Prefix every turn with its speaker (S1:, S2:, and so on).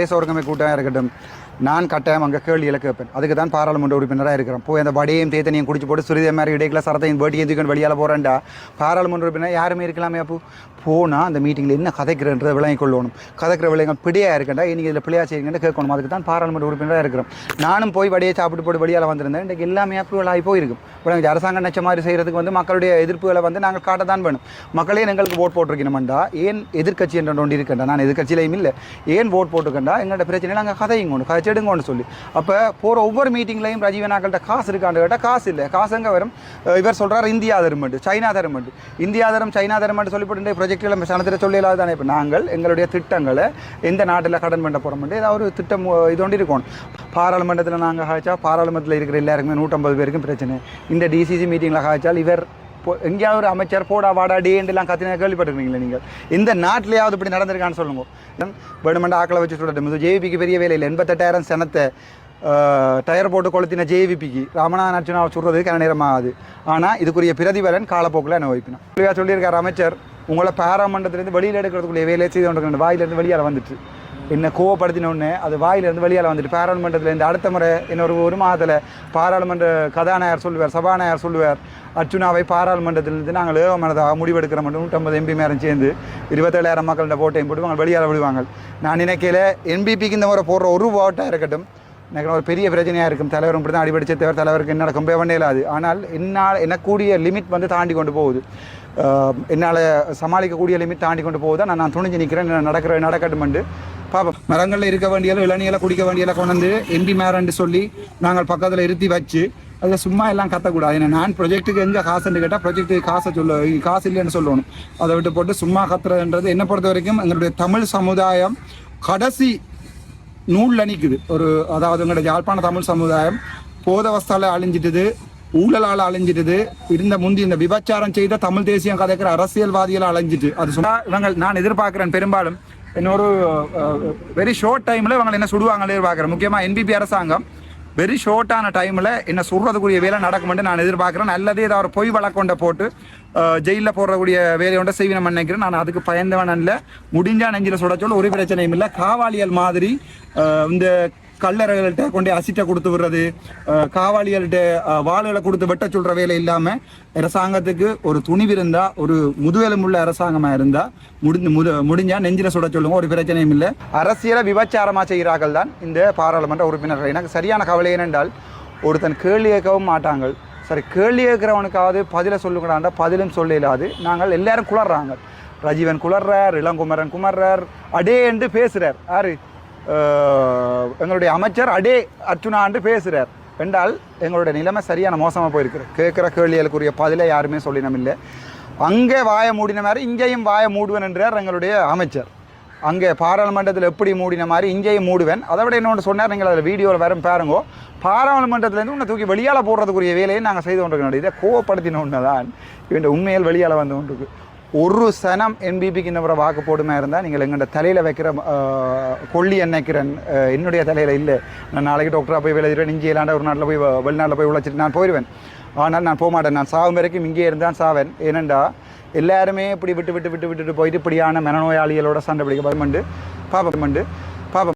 S1: தேச ஒருங்கமை கூட்டமாக இருக்கட்டும். நான் கட்டாயம் அங்கே கேள்விகளை கேட்பேன் அதுக்கு தான் பாராளுமன்ற உறுப்பினராக இருக்கிறேன் போய் அந்த வடையும் தேத்தனையும் குடிச்சு போட்டு சிறிதே மாதிரி இடையில சரத்தையும் வேட்டி எதுக்கு வெளியால் போகிறேன்டா பாராளுமன்ற உறுப்பினர் யாருமே இருக்கலாமே அப்போ? போனால் அந்த மீட்டிங்கில் என்ன கதைக்கிறன்றதை விளங்கிக் கொள்ளணும். கதைக்கிற விளையங்கள் பிடியாக இருக்கண்டா? நீங்கள் இதில் பிள்ளையா செய்யுங்கன்னு கேட்கணும். அதுக்கு தான் பாராளுமன்ற உறுப்பினராக இருக்கிறோம். நானும் போய் வடையை சாப்பிட்டு போட்டு வெளியால் வந்திருந்தேன். இன்றைக்கு எல்லாமே அப்ரூவல் ஆகி போயிருக்கும் இப்போ அரசாங்கம் நச்ச மாதிரி செய்கிறதுக்கு வந்து மக்களுடைய எதிர்ப்புகளை வந்து நாங்கள் காட்ட தான் வேணும். மக்களே எங்களுக்கு ஓட் போட்டிருக்கணும்டா ஏன் எதிர்க்கட்சி என்ற ஒன்று இருக்கண்டா? நான் எதிர்கட்சியிலையும் இல்லை. ஏன் ஓட் போட்டுக்கண்டா எங்களோட பிரச்சனை? நாங்கள் கதையும் கொண்டு கதைச்செடுங்கன்னு சொல்லி. அப்போ போகிற ஒவ்வொரு மீட்டிங்லையும் ரஜீவனாக்கள்கிட்ட காசு இருக்கான்னு கேட்டால் காசு இல்லை. காசு எங்கே வரும்? இவர் சொல்கிறார் இந்தியா தருமண்டு சைனா தருமண்டு இந்தியா தரம் சைனா தருமண்டு சொல்லிப்பட்டு ப்ரொஜெக்டில் சனத்தில் சொல்லலாது தானே? இப்போ நாங்கள் எங்களுடைய திட்டங்களை எந்த நாட்டில் கடன் பண்ண போகிறோம்ட்டு ஏதாவது ஒரு திட்டம் இது ஒன்று இருக்கணும். பாராளுமன்றத்தில் நாங்கள் காய்ச்சா பாராளுமன்றத்தில் இருக்கிற எல்லாருக்குமே நூற்றம்பது பேருக்கும் பிரச்சனை. இந்த டிசிசி மீட்டிங்கில் காய்ச்சால் இவர் எங்கேயாவது ஒரு அமைச்சர் போடா வாடா டேண்டெல்லாம் கத்தினா கேள்விப்பட்டிருக்கீங்களா நீங்கள். இந்த நாட்டிலேயாவது இப்படி நடந்திருக்கான்னு சொல்லுங்க. வேணுமெண்டா ஆக்களை வச்சு சொல்லட்டும் இது ஜேவிபிக்கு பெரிய வேலையில் எண்பத்தெட்டாயிரம் சனத்தை டயர் போட்டு கொளுத்தின ஜேவிபிக்கு. ராமநாதன் அர்ச்சனா சொல்கிறது கன நேரம் ஆகுது ஆனால் இதுக்குரிய பிரதிபலன் காலப்போக்கில் அனுபவிக்கணும் தெளிவாக சொல்லியிருக்கார் அமைச்சர் உங்களை பாராமண்டத்திலேருந்து வெளியில் எடுக்கிறதுக்குரிய வேலையை செய்து கொண்டு வாயிலேருந்து வெளியால் வந்துட்டு. என்ன கோவப்படுத்தின உடனே அது வாயிலிருந்து வெளியால் வந்துட்டு பாராளுமன்றத்தில் அடுத்த முறை இன்னொரு ஒரு மாதத்தில் பாராளுமன்ற கதாநாயகர் சொல்லுவார் சபாநாயகர் சொல்லுவார். அர்ச்சுனாவை பாராளுமன்றத்திலிருந்து நாங்கள் ஏவமனதாக முடிவெடுக்கிற மட்டும் நூற்றம்பது எம்பி மேரம் சேர்ந்து இருபத்தேழாயிரம் மக்கள்கிட்ட போட்டையும் போட்டு அவங்க வெளியால் விடுவாங்க. நான் நினைக்கல என்பிபிக்கு இந்த முறை போடுற ஒரு ஓட்டாக இருக்கட்டும். எனக்கு ஒரு பெரிய பிரச்சனையாக இருக்கும். தலைவர் இப்படி தான் அடிபடிச்ச தேவர் தலைவருக்கு என்ன நடக்கும் பண்ணே இல்லாது ஆனால் என்னால் எனக்கூடிய லிமிட் வந்து தாண்டி கொண்டு போகுது. என்னால் சமாளிக்கக்கூடிய லிமிட் தாண்டி கொண்டு போகுது? நான் நான் துணிஞ்சு நிற்கிறேன் நடக்கிற நடக்கட்டுமெண்டு. பாப்பா மரங்களில் இருக்க வேண்டியல இளநியலை குடிக்க வேண்டியல கொண்டு வந்து எம்பி மேரன்னு சொல்லி நாங்கள் பக்கத்தில் இருத்தி வச்சு அதில் சும்மா எல்லாம் கத்தக்கூடாது. ஏன்னா நான் ப்ரொஜெக்ட்டுக்கு எங்கே காசுன்னு கேட்டால் ப்ரொஜெக்ட்டுக்கு காசை சொல்ல காசு இல்லைன்னு சொல்லணும். அதை விட்டு போட்டு சும்மா கத்துறதுன்றது என்னை பொறுத்த வரைக்கும் எங்களுடைய தமிழ் சமுதாயம் கடைசி நூலில் நிற்குது ஒரு அதாவது எங்களுடைய யாழ்ப்பாண தமிழ் சமுதாயம் போதவஸ்தால அழிஞ்சிட்டுது ஊழலால் அழிஞ்சிட்டுது இருந்த முந்தி இந்த விபச்சாரம் செய்த தமிழ் தேசியம் கதைக்கிற அரசியல்வாதிகள் அழிஞ்சிட்டு. அது சொன்னா இவங்க நான் எதிர்பார்க்கிறேன் பெரும்பாலும் இன்னொரு வெரி ஷார்ட் டைமில் இவங்க என்ன சுடுவாங்களே எதிர்பார்க்குறேன் முக்கியமாக என்பிபி அரசாங்கம் வெரி ஷார்ட்டான டைமில் என்ன சுடுறதுக்குரிய வேலை நடக்குமென்று நான் எதிர்பார்க்குறேன். நல்லதே ஏதாவது ஒரு பொய் வழக்கொண்ட போட்டு ஜெயிலில் போடுறக்கூடிய வேலையோட செய்வினம் நினைக்கிறேன். நான் அதுக்கு பயந்தவன் இல்லை முடிஞ்சா நெஞ்சில் சுட சொல்ல ஒரு பிரச்சனையும் இல்லை. காவாலியல் மாதிரி இந்த கல்லறைகள்கிட்ட கொண்டு அசிட்ட கொடுத்து விடுறது காவாளிகள்கிட்ட வாள்களை கொடுத்து வெட்ட சொல்ற வேலை இல்லாம அரசாங்கத்துக்கு ஒரு துணிவு இருந்தா ஒரு முதுகெலும்புள்ள அரசாங்கமா இருந்தா முடிஞ்சு முது முடிஞ்சா நெஞ்சில சுட சொல்லுங்க ஒரு பிரச்சனையும் இல்லை. அரசியலை விபச்சாரமா செய்கிறார்கள் தான் இந்த பாராளுமன்ற உறுப்பினர்கள். எனக்கு சரியான கவலை என்னென்றால் ஒருத்தன் கேள்வி கேட்கவும் மாட்டாங்க சரி கேள்வி கேட்கிறவனுக்காவது பதிலை சொல்லுங்கடாண்டா பதிலும் சொல்ல இல்லாது நாங்கள் எல்லாரும் குளர்றாங்க. ரஜீவன் குளர்றார் இளங்குமரன் குமர்றார் அடே என்று பேசுறார். யாரு? எங்களுடைய அமைச்சர் அடே அர்ச்சுனாண்டு பேசுகிறார் என்றால் எங்களுடைய நிலைமை சரியான மோசமாக போயிருக்குது கேட்குற கேள்விகளுக்குரிய பதிலை யாருமே சொல்லினம் இல்லை அங்கே வாயை மூடின மாதிரி இங்கேயும் வாயை மூடுவேன் என்றார் எங்களுடைய அமைச்சர். அங்கே பாராளுமன்றத்தில் எப்படி மூடின மாதிரி இங்கேயும் மூடுவேன். அதை விட இன்னொன்று சொன்னார் நீங்கள் அதில் வீடியோவில் வரும் பாருங்கோ. பாராளுமன்றத்திலேருந்து உன்னை தூக்கி வெளியால் போடுறதுக்குரிய வேலையை நாங்கள் செய்து கொண்டிருக்கோம் இதை கோவப்படுத்தின ஒன்று தான் இவன் உண்மையில் வெளியால் வந்து கொண்டிருக்கு. ஒரு சனம் என்பிபிக்கு இந்த வாக்கு போடுமா இருந்தால் நீங்கள் எங்கள்கிட்ட தலையில் வைக்கிற கொள்ளி எண்ணெய்க்கிறேன் என்னுடைய தலையில் இல்லை. நான் நாளைக்கு டாக்டராக போய் விளையிடுவேன் இங்கே இல்லாண்ட ஒரு நாட்டில் போய் வெளிநாட்டில் போய் உழைச்சிட்டு நான் போயிடுவேன் ஆனால் நான் போக மாட்டேன் நான் சாகும் வரைக்கும் இங்கே இருந்தான் சாவேன். ஏனெண்டா எல்லாருமே இப்படி விட்டு விட்டு விட்டு விட்டுட்டு போயிட்டு இப்படியான மனநோயாளிகளோட சண்டை பிடிக்க பயமண்டு பாப்பமண்டு